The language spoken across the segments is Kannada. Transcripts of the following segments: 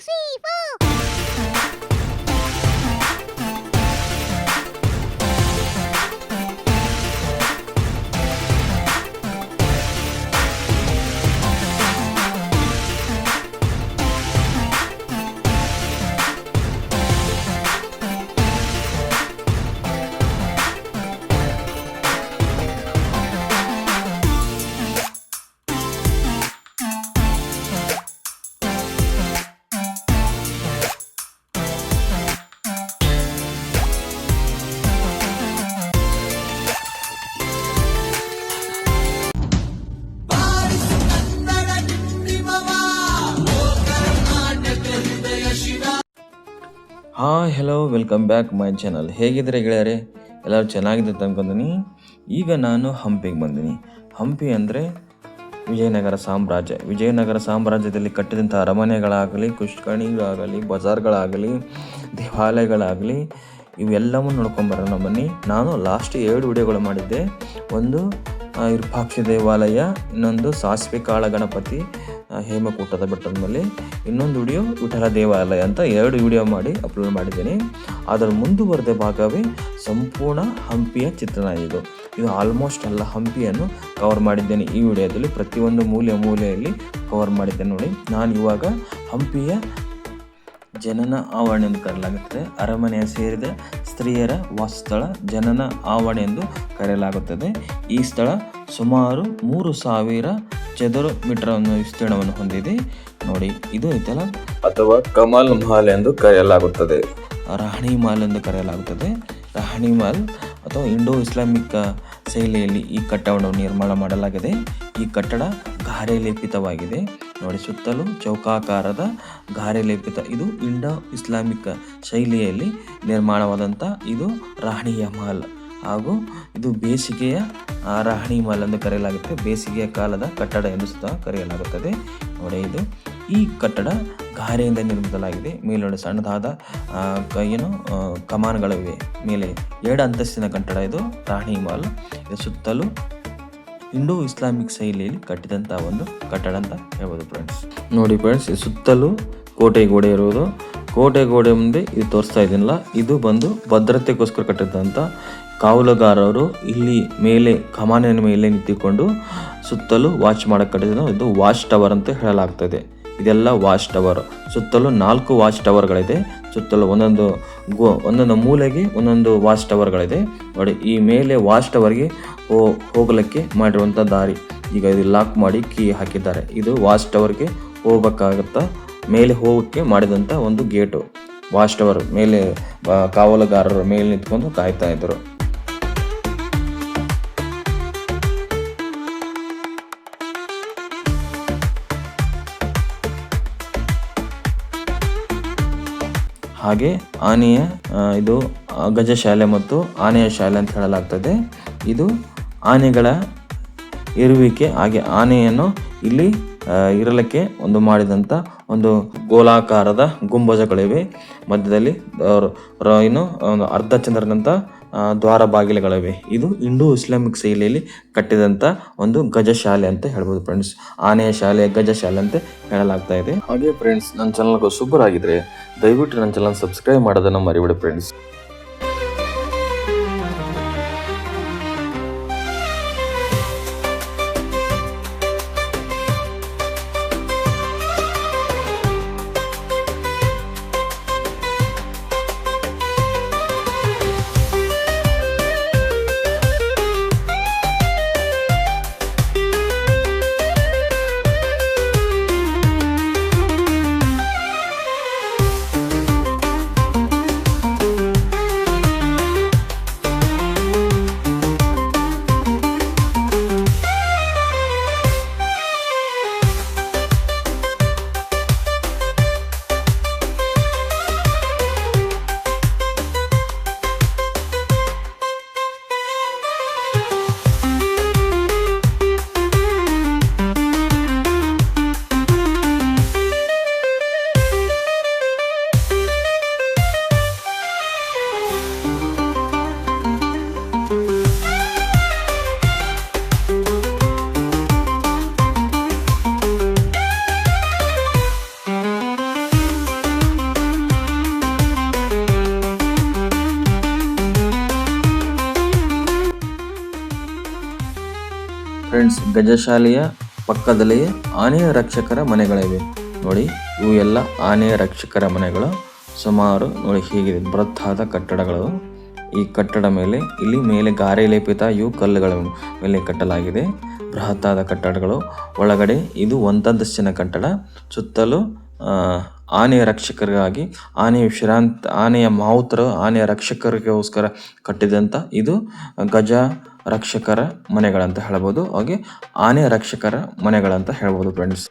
随风。hi hello welcome back my channel ಹೇಗಿದ್ರೆ ಗೆಳೆಯರೆ? ಎಲ್ಲರೂ ಚೆನ್ನಾಗಿದೆ ಅನ್ಕೊಂತೀನಿ. ಈಗ ನಾನು ಹಂಪಿಗೆ ಬಂದೀನಿ. ಹಂಪಿ ಅಂದರೆ ವಿಜಯನಗರ ಸಾಮ್ರಾಜ್ಯ. ವಿಜಯನಗರ ಸಾಮ್ರಾಜ್ಯದಲ್ಲಿ ಕಟ್ಟಿದಂಥ ಅರಮನೆಗಳಾಗಲಿ, ಕುಷ್ಕಣಿಗಳಾಗಲಿ, ಬಜಾರ್ಗಳಾಗಲಿ, ದೇವಾಲಯಗಳಾಗಲಿ ಇವೆಲ್ಲವೂ ನೋಡ್ಕೊಂಬರೋಣ ಬನ್ನಿ. ನಾನು ಲಾಸ್ಟ್ ಎರಡು ವಿಡಿಯೋಗಳು ಮಾಡಿದ್ದೆ. ಒಂದು ವಿರೂಪಾಕ್ಷ ದೇವಾಲಯ, ಇನ್ನೊಂದು ಸಾಸಿವೆ ಕಾಳ ಗಣಪತಿ ಹೇಮಕೂಟದ ಬೆಟ್ಟದ ಮೇಲೆ ಇನ್ನೊಂದು ವಿಡಿಯೋ ವಿಠಲ ದೇವಾಲಯ ಅಂತ ಎರಡು ವಿಡಿಯೋ ಮಾಡಿ ಅಪ್ಲೋಡ್ ಮಾಡಿದ್ದೇನೆ. ಅದರ ಮುಂದುವರೆದ ಭಾಗವೇ ಸಂಪೂರ್ಣ ಹಂಪಿಯ ಚಿತ್ರಣ ಇದು. ಇದು ಆಲ್ಮೋಸ್ಟ್ ಎಲ್ಲ ಹಂಪಿಯನ್ನು ಕವರ್ ಮಾಡಿದ್ದೇನೆ. ಈ ವಿಡಿಯೋದಲ್ಲಿ ಪ್ರತಿಯೊಂದು ಮೂಲೆ ಮೂಲೆಯಲ್ಲಿ ಕವರ್ ಮಾಡಿದ್ದೇನೆ ನೋಡಿ. ನಾನು ಇವಾಗ ಹಂಪಿಯ ಜನನ ಆವರಣ ಎಂದು ಕರೆಯಲಾಗುತ್ತದೆ. ಅರಮನೆಯ ಸೇರಿದ ಸ್ತ್ರೀಯರ ವಾಸಸ್ಥಳ ಜನನ ಆವರಣ ಎಂದು ಕರೆಯಲಾಗುತ್ತದೆ. ಈ ಸ್ಥಳ ಸುಮಾರು ಮೂರು ಸಾವಿರ ಚದುರ ಮೀಟರ್ ವಿಸ್ತೀರ್ಣವನ್ನು ಹೊಂದಿದೆ. ನೋಡಿ ಇದು ಐತಲ್ಲ? ಅಥವಾ ಕಮಲ್ ಮಹಲ್ ಎಂದು ಕರೆಯಲಾಗುತ್ತದೆ. ರಾಣಿ ಮಹಲ್ ಎಂದು ಕರೆಯಲಾಗುತ್ತದೆ. ರಾಣಿ ಮಹಲ್ ಅಥವಾ ಇಂಡೋ ಇಸ್ಲಾಮಿಕ್ ಶೈಲಿಯಲ್ಲಿ ಈ ಕಟ್ಟಡವನ್ನು ನಿರ್ಮಾಣ ಮಾಡಲಾಗಿದೆ. ಈ ಕಟ್ಟಡ ಗಾರೆ ಲೇಪಿತವಾಗಿದೆ. ನೋಡಿ, ಸುತ್ತಲೂ ಚೌಕಾಕಾರದ ಗಾರೆ ಲೇಪಿತ ಇದು ಇಂಡೋ ಇಸ್ಲಾಮಿಕ್ ಶೈಲಿಯಲ್ಲಿ ನಿರ್ಮಾಣವಾದಂಥ ಇದು ರಾಣಿಯ ಮಹಲ್. ಹಾಗೂ ಇದು ಬೇಸಿಗೆಯ ರಾಣಿ ಮಹಲ್ ಎಂದು ಕರೆಯಲಾಗುತ್ತೆ. ಬೇಸಿಗೆಯ ಕಾಲದ ಕಟ್ಟಡ ಎಂದು ಸಹ ಕರೆಯಲಾಗುತ್ತದೆ. ನೋಡಿ, ಇದು ಈ ಕಟ್ಟಡ ಗಾರೆಯಿಂದ ನಿರ್ಮಿಸಲಾಗಿದೆ ಮೇಲೊಡೆ ಸಣ್ಣದಾದ ಏನು ಕಮಾನ್ಗಳಿವೆ. ಮೇಲೆ ಎರಡು ಅಂತಸ್ತಿನ ಕಟ್ಟಡ ಇದು ರಾಣಿ ಮಹಲ್. ಸುತ್ತಲೂ ಇಂಡೋ ಇಸ್ಲಾಮಿಕ್ ಶೈಲಿಯಲ್ಲಿ ಕಟ್ಟಿದಂಥ ಒಂದು ಕಟ್ಟಡ ಅಂತ ಹೇಳ್ಬೋದು ಫ್ರೆಂಡ್ಸ್ ನೋಡಿ ಫ್ರೆಂಡ್ಸ್ ಸುತ್ತಲೂ ಕೋಟೆ ಗೋಡೆ ಇರುವುದು ಕೋಟೆ ಗೋಡೆ ಮುಂದೆ ಇದು ತೋರಿಸ್ತಾ ಇದ್ದೀನಲ್ಲ, ಇದು ಬಂದು ಭದ್ರತೆಗೋಸ್ಕರ ಕಟ್ಟಿದಂಥ ಕಾವಲುಗಾರರು ಇಲ್ಲಿ ಮೇಲೆ, ಕಮಾನಿನ ಮೇಲೆ ನಿಂತಿಕೊಂಡು ಸುತ್ತಲೂ ವಾಚ್ ಮಾಡಕ್ಕೆ ಕಟ್ಟಿದ ಇದು ವಾಚ್ ಟವರ್ ಅಂತ ಹೇಳಲಾಗ್ತದೆ ಇದೆಲ್ಲ ವಾಚ್ ಟವರ್ ಸುತ್ತಲೂ ನಾಲ್ಕು ವಾಚ್ ಟವರ್ಗಳಿದೆ ಸುತ್ತಲೂ ಒಂದೊಂದು ಗೋ, ಒಂದೊಂದು ಮೂಲೆಗೆ ಒಂದೊಂದು ವಾಚ್ ಟವರ್ಗಳಿದೆ ನೋಡಿ, ಈ ಮೇಲೆ ವಾಚ್ ಟವರ್ಗೆ ಹೋಗಲಿಕ್ಕೆ ಮಾಡಿರುವಂಥ ದಾರಿ. ಈಗ ಇದು ಲಾಕ್ ಮಾಡಿ ಕೀ ಹಾಕಿದ್ದಾರೆ. ಇದು ವಾಚ್ ಟವರ್ಗೆ ಹೋಗ್ಬೇಕಾಗತ್ತಾ? ಮೇಲೆ ಹೋಗೋಕ್ಕೆ ಮಾಡಿದಂಥ ಒಂದು ಗೇಟು ವಾಚ್ ಟವರ್ ಮೇಲೆ ಕಾವಲುಗಾರರು ಮೇಲೆ ನಿಂತ್ಕೊಂಡು ಕಾಯ್ತಾ ಇದ್ದರು. ಹಾಗೆ ಆನೆಯ ಇದು ಗಜ ಗಜಶಾಲೆ ಮತ್ತು ಆನೆಯ ಶಾಲೆ ಅಂತ ಹೇಳಲಾಗ್ತದೆ. ಇದು ಆನೆಗಳ ಇರುವಿಕೆ ಹಾಗೆ ಆನೆಯನ್ನು ಇಲ್ಲಿ ಇರಲಿಕ್ಕೆ ಒಂದು ಮಾಡಿದಂಥ ಒಂದು ಗೋಲಾಕಾರದ ಗುಂಬಜಗಳಿವೆ. ಮಧ್ಯದಲ್ಲಿ ಇನ್ನು ಒಂದು ಅರ್ಧ ಚಂದ್ರನಂಥ ದ್ವಾರ ಬಾಗಿಲುಗಳಿವೆ. ಇದು ಇಂಡೋ ಇಸ್ಲಾಮಿಕ್ ಶೈಲಿಯಲ್ಲಿ ಕಟ್ಟಿದಂಥ ಒಂದು ಗಜಶಾಲೆ ಅಂತ ಹೇಳ್ಬೋದು ಫ್ರೆಂಡ್ಸ್ ಆನೆಯ ಶಾಲೆ ಗಜಶಾಲೆ ಅಂತ ಹೇಳಲಾಗ್ತಾ ಇದೆ. ಹಾಗೆ ಫ್ರೆಂಡ್ಸ್ ನನ್ನ ಚಾನಲ್ಗೂ ಸೂಪರ್ ಆಗಿದ್ರೆ ದಯವಿಟ್ಟು ನನ್ನ ಚಾನಲ್ ಸಬ್ಸ್ಕ್ರೈಬ್ ಮಾಡೋದನ್ನು ಮರಿಬೇಡಿ ಫ್ರೆಂಡ್ಸ್ ಗಜಶಾಲೆಯ ಪಕ್ಕದಲ್ಲಿಯೇ ಆನೆಯ ರಕ್ಷಕರ ಮನೆಗಳಿವೆ. ನೋಡಿ, ಇವು ಎಲ್ಲ ಆನೆಯ ರಕ್ಷಕರ ಮನೆಗಳು. ಸುಮಾರು ನೋಡಿ ಹೀಗಿದೆ, ಬೃಹತ್ತಾದ ಕಟ್ಟಡಗಳು. ಈ ಕಟ್ಟಡ ಮೇಲೆ, ಇಲ್ಲಿ ಮೇಲೆ ಗಾರೆ ಲೇಪಿತ ಇವು ಕಲ್ಲುಗಳ ಮೇಲೆ ಕಟ್ಟಲಾಗಿದೆ. ಬೃಹತ್ತಾದ ಕಟ್ಟಡಗಳು. ಒಳಗಡೆ ಇದು ಒಂದಂತಸ್ತಿನ ಕಟ್ಟಡ. ಸುತ್ತಲೂ ಆನೆಯ ರಕ್ಷಕರಿಗಾಗಿ, ಆನೆಯ ವಿಶ್ರಾಂತ, ಆನೆಯ ಮಾವುತರು ಆನೆಯ ರಕ್ಷಕರಿಗೋಸ್ಕರ ಕಟ್ಟಿದಂಥ ಇದು ಗಜ ರಕ್ಷಕರ ಮನೆಗಳಂತ ಹೇಳ್ಬೋದು ಹಾಗೆ ಆನೆ ರಕ್ಷಕರ ಮನೆಗಳಂತ ಹೇಳ್ಬೋದು ಫ್ರೆಂಡ್ಸ್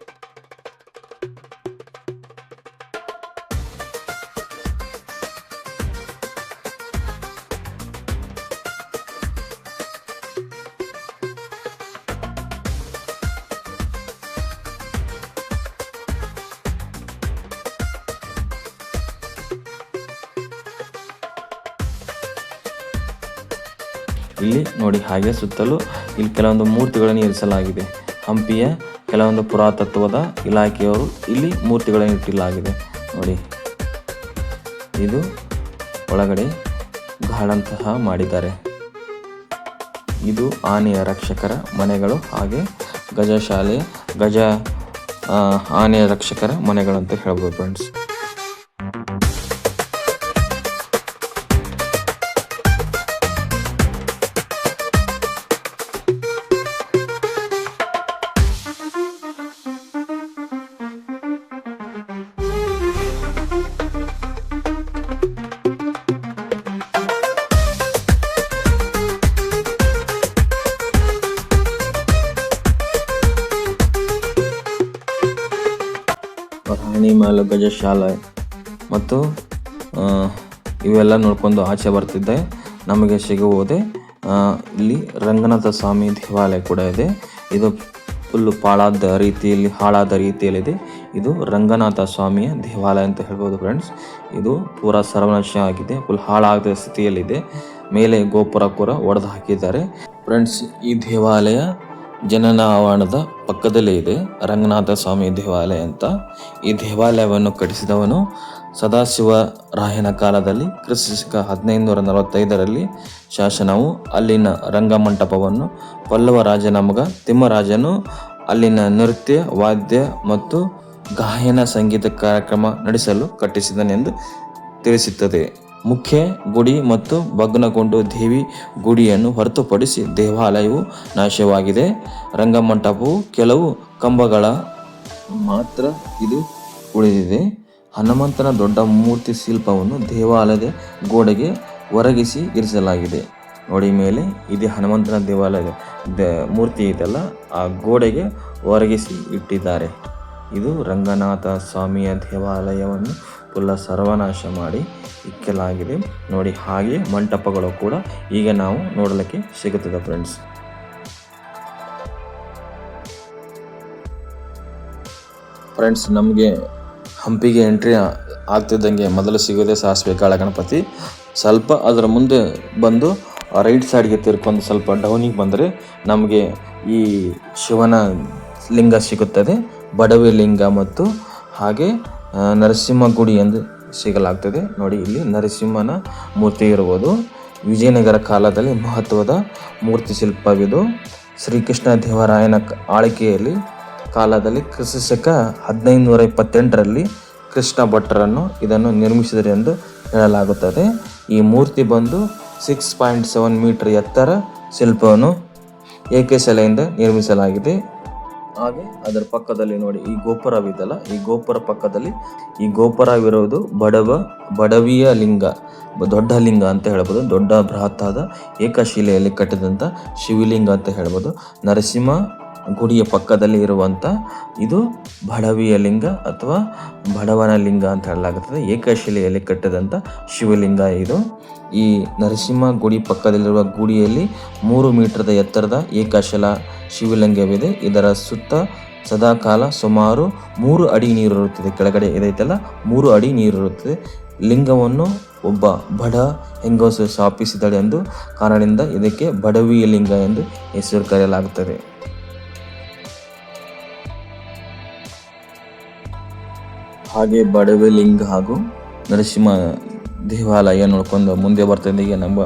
ಇಲ್ಲಿ ನೋಡಿ ಹಾಗೆ ಸುತ್ತಲೂ ಇಲ್ಲಿ ಕೆಲವೊಂದು ಮೂರ್ತಿಗಳನ್ನು ಇರಿಸಲಾಗಿದೆ. ಹಂಪಿಯ ಕೆಲವೊಂದು ಪುರಾತತ್ವದ ಇಲಾಖೆಯವರು ಇಲ್ಲಿ ಮೂರ್ತಿಗಳನ್ನು ಇಟ್ಟಿಲಾಗಿದೆ. ನೋಡಿ. ಇದು ಒಳಗಡೆ ಗಾಢಂತಹ ಮಾಡಿದ್ದಾರೆ. ಇದು ಆನೆಯ ರಕ್ಷಕರ ಮನೆಗಳು ಹಾಗೆ ಗಜಶಾಲೆ ಗಜ ಆನೆಯ ರಕ್ಷಕರ ಮನೆಗಳಂತ ಹೇಳ್ಬೋದು ಫ್ರೆಂಡ್ಸ್ ಗಜಶಾಲೆ. ಮತ್ತು ಇವೆಲ್ಲ ನೋಡ್ಕೊಂಡು ಆಚೆ ಬರ್ತಿದ್ದೆ. ನಮಗೆ ಸಿಗುವುದೇ ಇಲ್ಲಿ ರಂಗನಾಥ ಸ್ವಾಮಿ ದೇವಾಲಯ ಕೂಡ ಇದೆ. ಇದು ಫುಲ್ಲು ಪಾಳಾದ ರೀತಿಯಲ್ಲಿ, ಹಾಳಾದ ರೀತಿಯಲ್ಲಿದೆ. ಇದು ರಂಗನಾಥ ಸ್ವಾಮಿಯ ದೇವಾಲಯ ಅಂತ ಹೇಳ್ಬೋದು ಫ್ರೆಂಡ್ಸ್. ಇದು ಪೂರಾ ಸರ್ವನಾಶ ಆಗಿದೆ, ಫುಲ್ ಹಾಳಾದ ಸ್ಥಿತಿಯಲ್ಲಿದೆ. ಮೇಲೆ ಗೋಪುರ ಕೂಡ ಒಡೆದು ಹಾಕಿದ್ದಾರೆ. ಫ್ರೆಂಡ್ಸ್, ಈ ದೇವಾಲಯ ಜನನ ಆವರಣದ ಪಕ್ಕದಲ್ಲೇ ಇದೆ. ರಂಗನಾಥ ಸ್ವಾಮಿ ದೇವಾಲಯ ಅಂತ. ಈ ದೇವಾಲಯವನ್ನು ಕಟ್ಟಿಸಿದವನು ಸದಾಶಿವ ರಾಯನ ಕಾಲದಲ್ಲಿ ಹದಿನೈದು ಹದಿನೈದುನೂರ ನಲವತ್ತೈದರಲ್ಲಿ ಶಾಸನವು ಅಲ್ಲಿನ ರಂಗಮಂಟಪವನ್ನು ಪಲ್ಲವ ರಾಜನ ಮಗ ತಿಮ್ಮರಾಜನು ಅಲ್ಲಿನ ನೃತ್ಯ, ವಾದ್ಯ ಮತ್ತು ಗಾಯನ ಸಂಗೀತ ಕಾರ್ಯಕ್ರಮ ನಡೆಸಲು ಕಟ್ಟಿಸಿದನೆಂದು ತಿಳಿಸುತ್ತದೆ. ಮುಖ್ಯ ಗುಡಿ ಮತ್ತು ಭಗ್ನಗೊಂಡು ದೇವಿ ಗುಡಿಯನ್ನು ಹೊರತುಪಡಿಸಿ ದೇವಾಲಯವು ನಾಶವಾಗಿದೆ. ರಂಗಮಂಟಪವು ಕೆಲವು ಕಂಬಗಳ ಮಾತ್ರ ಇದು ಉಳಿದಿದೆ. ಹನುಮಂತನ ದೊಡ್ಡ ಮೂರ್ತಿ ಶಿಲ್ಪವನ್ನು ದೇವಾಲಯದ ಗೋಡೆಗೆ ಒರಗಿಸಿ ಇರಿಸಲಾಗಿದೆ. ನೋಡಿ ಮೇಲೆ, ಇದು ಹನುಮಂತನ ದೇವಾಲಯದ ದ- ಮೂರ್ತಿ ಇದೆಲ್ಲ ಆ ಗೋಡೆಗೆ ಒರಗಿಸಿ ಇಟ್ಟಿದ್ದಾರೆ. ಇದು ರಂಗನಾಥ ಸ್ವಾಮಿಯ ದೇವಾಲಯವನ್ನು ಫುಲ್ಲ ಸರ್ವನಾಶ ಮಾಡಿ ಇಕ್ಕಲಾಗಿದೆ. ನೋಡಿ ಹಾಗೆ ಮಂಟಪಗಳು ಕೂಡ ಈಗ ನಾವು ನೋಡಲಿಕ್ಕೆ ಸಿಗುತ್ತದೆ ಫ್ರೆಂಡ್ಸ್ ಫ್ರೆಂಡ್ಸ್ ನಮಗೆ ಹಂಪಿಗೆ ಎಂಟ್ರಿ ಆಗ್ತಿದ್ದಂಗೆ ಮೊದಲು ಸಿಗೋದೇ ಸಾಸಿವೆ ಕಾಳ ಗಣಪತಿ. ಸ್ವಲ್ಪ ಅದರ ಮುಂದೆ ಬಂದು ರೈಟ್ ಸೈಡ್ಗೆ ತಿರ್ಕೊಂಡು ಸ್ವಲ್ಪ ಡೌನಿಗೆ ಬಂದರೆ ನಮಗೆ ಈ ಶಿವನ ಲಿಂಗ ಸಿಗುತ್ತದೆ. ಬಡವಿ ಲಿಂಗ ಮತ್ತು ಹಾಗೆ ನರಸಿಂಹ ಗುಡಿ ಎಂದು ಸಿಗಲಾಗ್ತದೆ. ನೋಡಿ, ಇಲ್ಲಿ ನರಸಿಂಹನ ಮೂರ್ತಿ ಇರುವುದು ವಿಜಯನಗರ ಕಾಲದಲ್ಲಿ ಮಹತ್ವದ ಮೂರ್ತಿ ಶಿಲ್ಪವಿದು. ಶ್ರೀಕೃಷ್ಣ ದೇವರಾಯನ ಆಳ್ವಿಕೆಯಲ್ಲಿ ಕಾಲದಲ್ಲಿ ಕ್ರಿಸ್ತಶಕ ಹದಿನೈದು ನೂರ ಇಪ್ಪತ್ತೆಂಟರಲ್ಲಿ ಕೃಷ್ಣ ಭಟ್ರನ್ನು ಇದನ್ನು ನಿರ್ಮಿಸಿದರು ಎಂದು ಹೇಳಲಾಗುತ್ತದೆ. ಈ ಮೂರ್ತಿ ಬಂದು ಸಿಕ್ಸ್ ಪಾಯಿಂಟ್ ಸೆವೆನ್ ಮೀಟರ್ ಎತ್ತರ ಶಿಲ್ಪವನ್ನು ಏಕಶಿಲೆಯಿಂದ ನಿರ್ಮಿಸಲಾಗಿದೆ. ಹಾಗೆ ಅದರ ಪಕ್ಕದಲ್ಲಿ ನೋಡಿ ಈ ಗೋಪುರವಿದೆಯಲ್ಲ ಈ ಗೋಪುರ ಪಕ್ಕದಲ್ಲಿ ಈ ಗೋಪುರವಿರೋದು ಬಡವ, ಬಡವಿಯ ಲಿಂಗ ದೊಡ್ಡ ಲಿಂಗ ಅಂತ ಹೇಳ್ಬೋದು, ದೊಡ್ಡ ಬೃಹತ್ತಾದ ಏಕಶಿಲೆಯಲ್ಲಿ ಕಟ್ಟಿದಂಥ ಶಿವಲಿಂಗ ಅಂತ ಹೇಳ್ಬೋದು. ನರಸಿಂಹ ಗುಡಿಯ ಪಕ್ಕದಲ್ಲಿ ಇರುವಂಥ ಇದು ಬಡವಿಯ ಲಿಂಗ ಅಥವಾ ಬಡವನ ಲಿಂಗ ಅಂತ ಹೇಳಲಾಗುತ್ತದೆ. ಏಕಶಿಲೆಯಲ್ಲಿ ಕಟ್ಟಿದಂಥ ಶಿವಲಿಂಗ ಇದು. ಈ ನರಸಿಂಹ ಗುಡಿ ಪಕ್ಕದಲ್ಲಿರುವ ಗುಡಿಯಲ್ಲಿ ಮೂರು ಮೀಟರ್ದ ಎತ್ತರದ ಏಕಶಿಲಾ ಶಿವಲಿಂಗವಿದೆ. ಇದರ ಸುತ್ತ ಸದಾಕಾಲ ಸುಮಾರು ಮೂರು ಅಡಿ ನೀರು ಇರುತ್ತದೆ. ಕೆಳಗಡೆ ಇದೈತಲ್ಲ, ಮೂರು ಅಡಿ ನೀರು ಇರುತ್ತದೆ. ಲಿಂಗವನ್ನು ಒಬ್ಬ ಬಡ ಹೆಂಗಸು ಸ್ಥಾಪಿಸಿದಳೆಂದು ಕಾರಣದಿಂದ ಇದಕ್ಕೆ ಬಡವಿಯ ಲಿಂಗ ಎಂದು ಹೆಸರು ಕರೆಯಲಾಗುತ್ತದೆ. ಹಾಗೆ ಬಡವೆ ಲಿಂಗ ಹಾಗೂ ನರಸಿಂಹ ದೇವಾಲಯ ನೋಡ್ಕೊಂಡು ಮುಂದೆ ಬರ್ತದೆ ಈಗ ನಮ್ಮ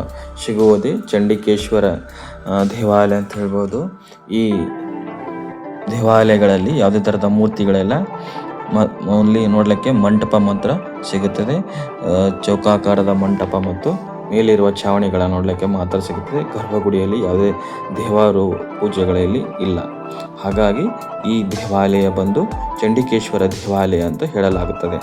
ಸಿಗುವುದೇ ಚಂಡಿಕೇಶ್ವರ ದೇವಾಲಯ ಅಂತ ಹೇಳ್ಬೋದು. ಈ ದೇವಾಲಯಗಳಲ್ಲಿ ಯಾವುದೇ ಥರದ ಮೂರ್ತಿಗಳೆಲ್ಲ ಮ ನೋಡಲಿಕ್ಕೆ ಮಂಟಪ ಮಾತ್ರ ಸಿಗುತ್ತದೆ. ಚೌಕಾಕಾರದ ಮಂಟಪ ಮತ್ತು ಮೇಲಿರುವ ಛಾವಣಿಗಳ ನೋಡಲಿಕ್ಕೆ ಮಾತ್ರ ಸಿಗುತ್ತದೆ ಗರ್ಭಗುಡಿಯಲ್ಲಿ ಯಾವುದೇ ದೇವಾರು ಪೂಜೆಗಳಲ್ಲಿ ಇಲ್ಲ. ಹಾಗಾಗಿ ಈ ದೇವಾಲಯ ಬಂದು ಚಂಡಿಕೇಶ್ವರ ದೇವಾಲಯ ಅಂತ ಹೇಳಲಾಗುತ್ತದೆ.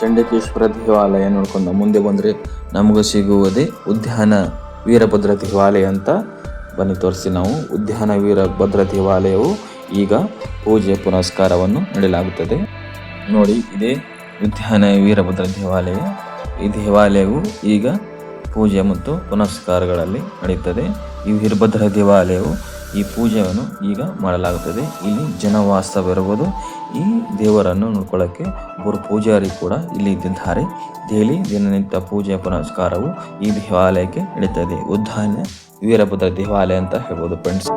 ಚಂಡಕೇಶ್ವರ ದೇವಾಲಯ ನೋಡ್ಕೊಂಡು ಮುಂದೆ ಬಂದರೆ ನಮಗೆ ಸಿಗುವುದೇ ಉದ್ಯಾನ ವೀರಭದ್ರ ದೇವಾಲಯ ಅಂತ ಬನ್ನಿ ತೋರಿಸಿ ನಾವು. ಉದ್ಯಾನ ವೀರಭದ್ರ ದೇವಾಲಯವು ಈಗ ಪೂಜೆ ಪುನಸ್ಕಾರವನ್ನು ನೀಡಲಾಗುತ್ತದೆ. ನೋಡಿ, ಇದೇ ಉದ್ಯಾನ ವೀರಭದ್ರ ದೇವಾಲಯ. ಈ ದೇವಾಲಯವು ಈಗ ಪೂಜೆ ಮತ್ತು ಪುನಸ್ಕಾರಗಳಲ್ಲಿ ನಡೆಯುತ್ತದೆ ಈ ವೀರಭದ್ರ ದೇವಾಲಯವು ಈ ಪೂಜೆಯನ್ನು ಈಗ ಮಾಡಲಾಗುತ್ತದೆ. ಇಲ್ಲಿ ಜನವಾಸವಿರುವುದು ಈ ದೇವರನ್ನು ನೋಡ್ಕೊಳ್ಳೋಕ್ಕೆ ಒಬ್ಬರು ಪೂಜಾರಿ ಕೂಡ ಇಲ್ಲಿ ಇದ್ದಿದ್ದಾರೆ. ದೇಲಿ ದಿನನಿತ್ಯ ಪೂಜೆ ಪುನಸ್ಕಾರವು ಈ ದೇವಾಲಯಕ್ಕೆ ನಡೀತದೆ ಉದ್ದಾನೆ ವೀರಭದ್ರ ದೇವಾಲಯ ಅಂತ ಹೇಳ್ಬೋದು ಫ್ರೆಂಡ್ಸ್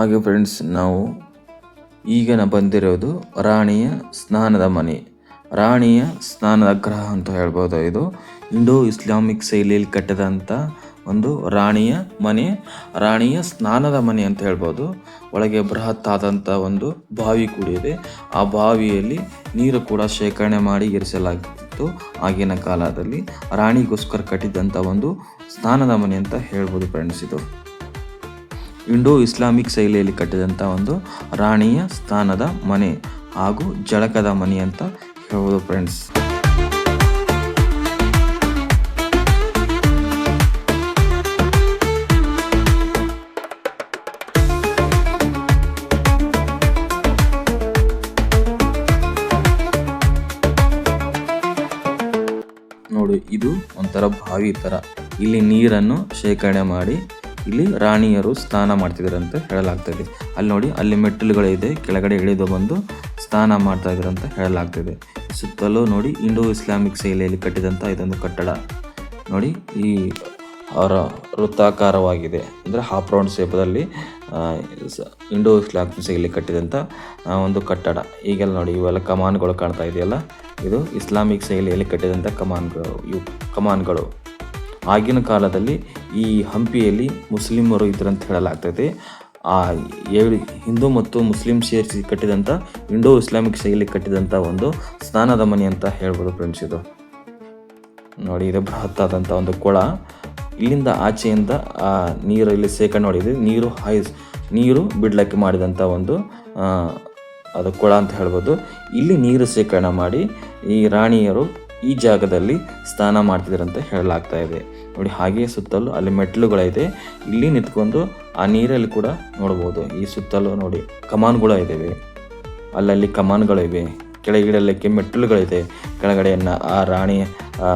ಹಾಗೆ ಫ್ರೆಂಡ್ಸ್ ನಾವು ಈಗ ಬಂದಿರೋದು ರಾಣಿಯ ಸ್ನಾನದ ಮನೆ. ರಾಣಿಯ ಸ್ನಾನದ ಗ್ರಹ ಅಂತ ಹೇಳ್ಬೋದು ಇದು. ಇಂಡೋ ಇಸ್ಲಾಮಿಕ್ ಶೈಲಿಯಲ್ಲಿ ಕಟ್ಟಿದಂಥ ಒಂದು ರಾಣಿಯ ಮನೆ, ರಾಣಿಯ ಸ್ನಾನದ ಮನೆ ಅಂತ ಹೇಳ್ಬೋದು. ಒಳಗೆ ಬೃಹತ್ ಆದಂಥ ಒಂದು ಬಾವಿ ಕೂಡ ಇದೆ. ಆ ಬಾವಿಯಲ್ಲಿ ನೀರು ಕೂಡ ಶೇಖರಣೆ ಮಾಡಿ ಇರಿಸಲಾಗಿತ್ತು ಆಗಿನ ಕಾಲದಲ್ಲಿ. ರಾಣಿಗೋಸ್ಕರ ಕಟ್ಟಿದಂಥ ಒಂದು ಸ್ನಾನದ ಮನೆ ಅಂತ ಹೇಳ್ಬೋದು ಫ್ರೆಂಡ್ಸ್ ಇದು. ಇಂಡೋ ಇಸ್ಲಾಮಿಕ್ ಶೈಲಿಯಲ್ಲಿ ಕಟ್ಟಿದಂಥ ಒಂದು ರಾಣಿಯ ಸ್ಥಾನದ ಮನೆ ಹಾಗೂ ಜಳಕದ ಮನೆ ಅಂತ ಹೇಳ್ಬೋದು ಫ್ರೆಂಡ್ಸ್ ನೋಡಿ, ಇದು ಒಂಥರ ಬಾವಿ ಥರ ಇಲ್ಲಿ ನೀರನ್ನು ಶೇಖರಣೆ ಮಾಡಿ ಇಲ್ಲಿ ರಾಣಿಯರು ಸ್ನಾನ ಮಾಡ್ತಿದ್ದಾರೆ ಅಂತ ಹೇಳಲಾಗ್ತದೆ ಅಲ್ಲಿ ನೋಡಿ, ಅಲ್ಲಿ ಮೆಟ್ಟಿಲುಗಳಿದೆ ಕೆಳಗಡೆ ಇಳಿದು ಬಂದು ಸ್ನಾನ ಮಾಡ್ತಾ ಇದ್ದಾರೆ ಅಂತ ಹೇಳಲಾಗ್ತದೆ ಸುತ್ತಲೂ ನೋಡಿ ಇಂಡೋ ಇಸ್ಲಾಮಿಕ್ ಶೈಲಿಯಲ್ಲಿ ಕಟ್ಟಿದಂಥ ಇದೊಂದು ಕಟ್ಟಡ. ನೋಡಿ, ಈ ಅವರ ವೃತ್ತಾಕಾರವಾಗಿದೆ. ಅಂದರೆ ಹಾಫ್ ರೌಂಡ್ ಶೇಪದಲ್ಲಿ ಇಂಡೋ ಇಸ್ಲಾಮಿಕ್ ಶೈಲಿ ಕಟ್ಟಿದಂಥ ಒಂದು ಕಟ್ಟಡ. ಈಗೆಲ್ಲ ನೋಡಿ, ಇವೆಲ್ಲ ಕಮಾನ್ಗಳು ಕಾಣ್ತಾ ಇದೆಯಲ್ಲ? ಇದು ಇಸ್ಲಾಮಿಕ್ ಶೈಲಿಯಲ್ಲಿ ಕಟ್ಟಿದಂಥ ಕಮಾನ್ಗಳು, ಇವು ಕಮಾನ್ಗಳು. ಆಗಿನ ಕಾಲದಲ್ಲಿ ಈ ಹಂಪಿಯಲ್ಲಿ ಮುಸ್ಲಿಮರು ಇದ್ರಂತ ಹೇಳಲಾಗ್ತದೆ. ಆ ಏಳು ಹಿಂದೂ ಮತ್ತು ಮುಸ್ಲಿಂ ಸೇರಿಸಿ ಕಟ್ಟಿದಂಥ ಇಂಡೋ ಇಸ್ಲಾಮಿಕ್ ಶೈಲಿ ಕಟ್ಟಿದಂಥ ಒಂದು ಸ್ನಾನದ ಮನೆ ಅಂತ ಹೇಳ್ಬೋದು ಫ್ರೆಂಡ್ಸ್ ಇದು. ನೋಡಿ, ಇದು ಬೃಹತ್ತಾದಂಥ ಒಂದು ಕೊಳ. ಇಲ್ಲಿಂದ ಆಚೆಯಿಂದ, ಆ ನೀರು ಇಲ್ಲಿ ಶೇಖರಣೆ ಮಾಡಿದೆ ನೀರು ಹಾಯಿಸ್ ನೀರು ಬಿಡ್ಲಕ್ಕೆ ಮಾಡಿದಂಥ ಒಂದು ಅದು ಕೊಳ ಅಂತ ಹೇಳ್ಬೋದು. ಇಲ್ಲಿ ನೀರು ಶೇಖರಣೆ ಮಾಡಿ ಈ ರಾಣಿಯರು ಈ ಜಾಗದಲ್ಲಿ ಸ್ನಾನ ಮಾಡ್ತಿದ್ದಾರೆ ಅಂತ ಹೇಳಲಾಗ್ತಾ ಇದೆ. ನೋಡಿ ಹಾಗೆಯೇ ಸುತ್ತಲೂ ಅಲ್ಲಿ ಮೆಟ್ಲುಗಳೈತೆ ಇಲ್ಲಿ ನಿಂತ್ಕೊಂಡು ಆ ನೀರಲ್ಲಿ ಕೂಡ ನೋಡ್ಬೋದು. ಈ ಸುತ್ತಲೂ ನೋಡಿ ಕಮಾನ್ಗಳು ಇದ್ದಾವೆ ಅಲ್ಲಲ್ಲಿ ಕಮಾನ್ಗಳಿವೆ. ಕೆಳಗಿಡಲಿಕ್ಕೆ ಮೆಟ್ಟಲುಗಳಿದೆ. ಕೆಳಗಡೆಯನ್ನ ಆ ರಾಣಿ ಆ,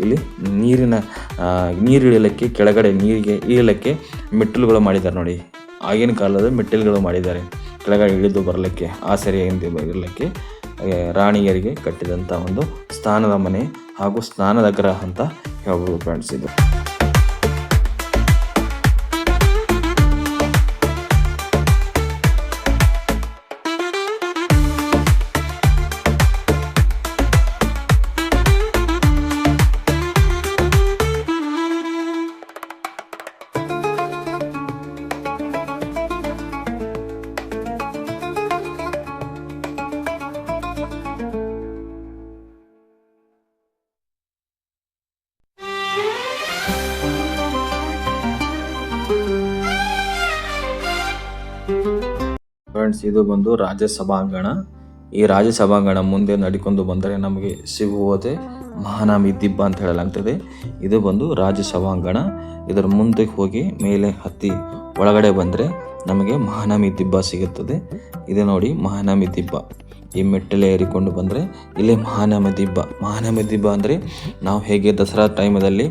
ಇಲ್ಲಿ ನೀರಿನ ಆ, ನೀರು ಇಳಿಯಲಿಕ್ಕೆ ಕೆಳಗಡೆ ನೀರಿಗೆ ಇಳಿಯಲಿಕ್ಕೆ ಮೆಟ್ಟಲುಗಳು ಮಾಡಿದ್ದಾರೆ ನೋಡಿ. ಆಗಿನ ಕಾಲದ ಮೆಟ್ಟಿಲುಗಳು ಮಾಡಿದ್ದಾರೆ. ಕೆಳಗಡೆ ಇಳಿದು ಬರಲಿಕ್ಕೆ ಸರಿಯಾಗಿ ಇರಲಿಕ್ಕೆ ಆ, ರಾಣಿಯರಿಗೆ ಕಟ್ಟಿದಂಥ ಒಂದು ಸ್ನಾನದ ಮನೆ ಹಾಗೂ ಸ್ನಾನದ ಗ್ರಹ ಅಂತ ಹೇಳ್ಬೋದು ಫ್ರೆಂಡ್ಸ್ ಇದು. ಫ್ರೆಂಡ್ಸ್ ಇದು ಬಂದು ರಾಜ್ಯಸಭಾಂಗಣ. ಈ ರಾಜ್ಯಸಭಾಂಗಣ ಮುಂದೆ ನಡಿಕೊಂಡು ಬಂದರೆ ನಮಗೆ ಸಿಗುವುದೇ ಮಹಾನಾಮಿ ದಿಬ್ಬ ಅಂತ ಹೇಳಲಾಗ್ತದೆ. ಇದು ಬಂದು ರಾಜ್ಯಸಭಾಂಗಣ. ಇದರ ಮುಂದೆ ಹೋಗಿ ಮೇಲೆ ಹತ್ತಿ ಒಳಗಡೆ ಬಂದರೆ ನಮಗೆ ಮಹಾನಾಮಿ ದಿಬ್ಬ ಸಿಗುತ್ತದೆ. ಇದು ನೋಡಿ ಮಹಾನಾಮಿ ದಿಬ್ಬ. ಈ ಮೆಟ್ಟಲೆ ಏರಿಕೊಂಡು ಬಂದರೆ ಇಲ್ಲಿ ಮಹಾನಮ ದಿಬ್ಬ. ಮಹಾನಮ ದಿಬ್ಬ ಅಂದರೆ ನಾವು ಹೇಗೆ ದಸರಾ ಟೈಮಲ್ಲಿ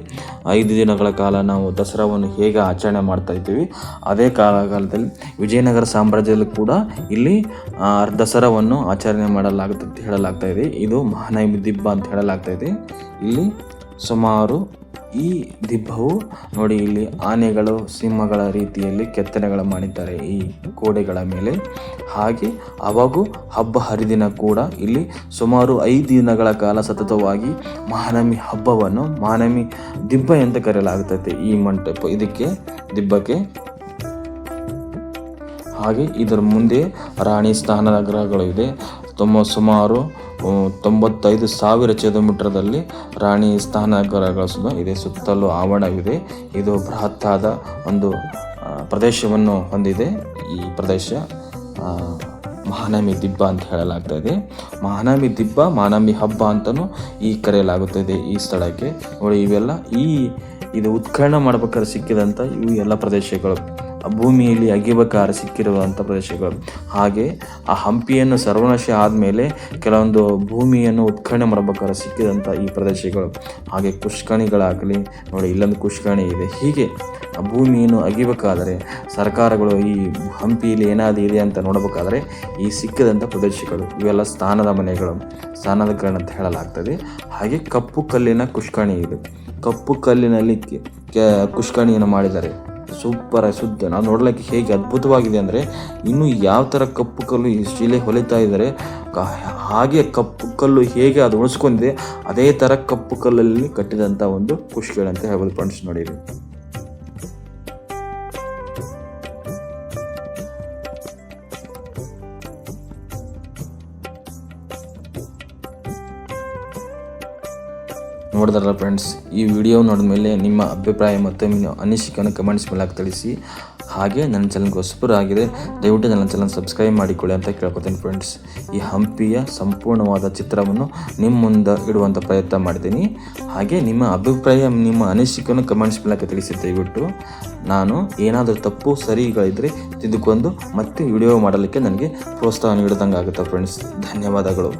ಐದು ದಿನಗಳ ಕಾಲ ನಾವು ದಸರಾವನ್ನು ಹೇಗೆ ಆಚರಣೆ ಮಾಡ್ತಾ ಇದ್ದೀವಿ, ಅದೇ ಕಾಲ ಕಾಲದಲ್ಲಿ ವಿಜಯನಗರ ಸಾಮ್ರಾಜ್ಯದಲ್ಲಿ ಕೂಡ ಇಲ್ಲಿ ದಸರಾವನ್ನು ಆಚರಣೆ ಮಾಡಲಾಗುತ್ತೆ ಹೇಳಲಾಗ್ತಾ ಇದೆ. ಇದು ಮಹಾನಮ ದಿಬ್ಬ ಅಂತ ಹೇಳಲಾಗ್ತಾ ಇದೆ. ಇಲ್ಲಿ ಸುಮಾರು ಈ ದಿಬ್ಬವು ನೋಡಿ ಇಲ್ಲಿ ಆನೆಗಳು ಸಿಂಹಗಳ ರೀತಿಯಲ್ಲಿ ಕೆತ್ತನೆಗಳು ಮಾಡಿದ್ದಾರೆ. ಈ ಗೋಡೆಗಳ ಮೇಲೆ. ಹಾಗೆ ಅವಾಗೂ ಹಬ್ಬ ಹರಿದಿನ ಕೂಡ ಇಲ್ಲಿ ಸುಮಾರು ಐದು ದಿನಗಳ ಕಾಲ ಸತತವಾಗಿ ಮಹಾನವಮಿ ಹಬ್ಬವನ್ನು ಮಹಾನವಮಿ ದಿಬ್ಬ ಎಂದು ಕರೆಯಲಾಗುತ್ತದೆ ಈ ಮಂಟಪ. ಇದಕ್ಕೆ ದಿಬ್ಬಕ್ಕೆ. ಹಾಗೆ ಇದರ ಮುಂದೆ ರಾಣಿ ಸ್ನಾನದ ಗ್ರಹಗಳು ಇದೆ. ತುಂಬ ಸುಮಾರು ತೊಂಬತ್ತೈದು ಸಾವಿರ ಚದುಮೀಟರ್ದಲ್ಲಿ ರಾಣಿ ಸ್ಥಾನ ಸುದ ಇದೆ. ಸುತ್ತಲೂ ಆವರಣವಿದೆ. ಇದು ಬೃಹತ್ತಾದ ಒಂದು ಪ್ರದೇಶವನ್ನು ಹೊಂದಿದೆ. ಈ ಪ್ರದೇಶ ಮಹಾನಮಿ ದಿಬ್ಬ ಅಂತ ಹೇಳಲಾಗ್ತಾ ಇದೆ ಮಹಾನವಮಿ ದಿಬ್ಬ ಮಹಾನವಮಿ ಹಬ್ಬ ಅಂತಲೂ ಈ ಕರೆಯಲಾಗುತ್ತದೆ ಈ ಸ್ಥಳಕ್ಕೆ. ನೋಡಿ, ಇವೆಲ್ಲ ಈ, ಇದು ಉತ್ಖನನ ಮಾಡ್ಬೇಕಾದ್ರೆ ಸಿಕ್ಕಿದಂಥ ಇವು ಎಲ್ಲ ಪ್ರದೇಶಗಳು. ಭೂಮಿಯಲ್ಲಿ ಅಗಿಬಕಾರ ಸಿಕ್ಕಿರುವಂಥ ಪ್ರದೇಶಗಳು. ಹಾಗೆ ಆ ಹಂಪಿಯನ್ನು ಸರ್ವನಾಶ ಆದಮೇಲೆ ಕೆಲವೊಂದು ಭೂಮಿಯನ್ನು ಉತ್ಖನನ ಮಾಡಬೇಕಾದ್ರೆ ಸಿಕ್ಕಿದಂಥ ಈ ಪ್ರದೇಶಗಳು. ಹಾಗೆ ಕುಷ್ಕಣಿಗಳಾಗಲಿ, ನೋಡಿ ಇಲ್ಲೊಂದು ಕುಷ್ಕಣಿ ಇದೆ. ಹೀಗೆ ಆ ಭೂಮಿಯನ್ನು ಅಗಿಬೇಕಾದರೆ ಸರ್ಕಾರಗಳು ಈ ಹಂಪಿಯಲ್ಲಿ ಏನಾದರೂ ಇದೆ ಅಂತ ನೋಡಬೇಕಾದ್ರೆ ಈ ಸಿಕ್ಕಿದಂಥ ಪ್ರದೇಶಗಳು, ಇವೆಲ್ಲ ಸ್ಥಾನದ ಮನೆಗಳು. ಸ್ಥಾನದ ಗಣ ಅಂತ ಹೇಳಲಾಗ್ತದೆ. ಹಾಗೆ ಕಪ್ಪು ಕಲ್ಲಿನ ಕುಷ್ಕಣಿ ಇದೆ. ಕಪ್ಪು ಕಲ್ಲಿನಲ್ಲಿ ಕುಷ್ಕಣಿಯನ್ನು ಮಾಡಿದ್ದಾರೆ. ಸೂಪರ್ ಸುದ್ದಿ ನಾವು ನೋಡ್ಲಿಕ್ಕೆ ಹೇಗೆ ಅದ್ಭುತವಾಗಿದೆ ಅಂದರೆ, ಇನ್ನು ಯಾವ ಥರ ಕಪ್ಪು ಕಲ್ಲು ಈ ಶಿಲೆ ಹೊಲಿತಾ ಇದ್ದಾರೆ ಹಾಗೆ ಕಪ್ಪು ಕಲ್ಲು ಹೇಗೆ ಅದು ಉಳಿಸ್ಕೊಂಡಿದೆ, ಅದೇ ಥರ ಕಪ್ಪು ಕಲ್ಲಲ್ಲಿ ಕಟ್ಟಿದಂಥ ಒಂದು ಖುಷಿಗಳಂತ ಹೇಳ್ಬೋದು ಫ್ರೆಂಡ್ಸ್ ನೋಡಿರಿ. ನೋಡಿದ್ರಲ್ಲ ಫ್ರೆಂಡ್ಸ್ ಈ ವಿಡಿಯೋ ನೋಡಿದ ಮೇಲೆ ನಿಮ್ಮ ಅಭಿಪ್ರಾಯ ಮತ್ತು ನಿಮ್ಮ ಅನಿಸಿಕೆಯನ್ನು ಕಮೆಂಟ್ಸ್ ಮೇಲೆ ತಿಳಿಸಿ. ಹಾಗೆ ನನ್ನ ಚಾನಲ್ಗೆ ಹೊಸಬರು ಆಗಿದೆ ದಯವಿಟ್ಟು ನನ್ನ ಚಾನಲ್ ಸಬ್ಸ್ಕ್ರೈಬ್ ಮಾಡಿಕೊಳ್ಳಿ ಅಂತ ಕೇಳ್ಕೊತೀನಿ ಫ್ರೆಂಡ್ಸ್ ಈ ಹಂಪಿಯ ಸಂಪೂರ್ಣವಾದ ಚಿತ್ರವನ್ನು ನಿಮ್ಮ ಮುಂದೆ ಇಡುವಂಥ ಪ್ರಯತ್ನ ಮಾಡಿದ್ದೀನಿ. ಹಾಗೆ ನಿಮ್ಮ ಅಭಿಪ್ರಾಯ, ನಿಮ್ಮ ಅನಿಸಿಕೆಯನ್ನು ಕಮೆಂಟ್ಸ್ ಮೇಲೆ ತಿಳಿಸಿ ದಯವಿಟ್ಟು. ನಾನು ಏನಾದರೂ ತಪ್ಪು ಸರಿಗಳಿದ್ದರೆ ತಿದ್ದುಕೊಂಡು ಮತ್ತೆ ವಿಡಿಯೋ ಮಾಡಲಿಕ್ಕೆ ನನಗೆ ಪ್ರೋತ್ಸಾಹ ನೀಡಿದಂಗೆ ಆಗುತ್ತೆ ಫ್ರೆಂಡ್ಸ್ ಧನ್ಯವಾದಗಳು.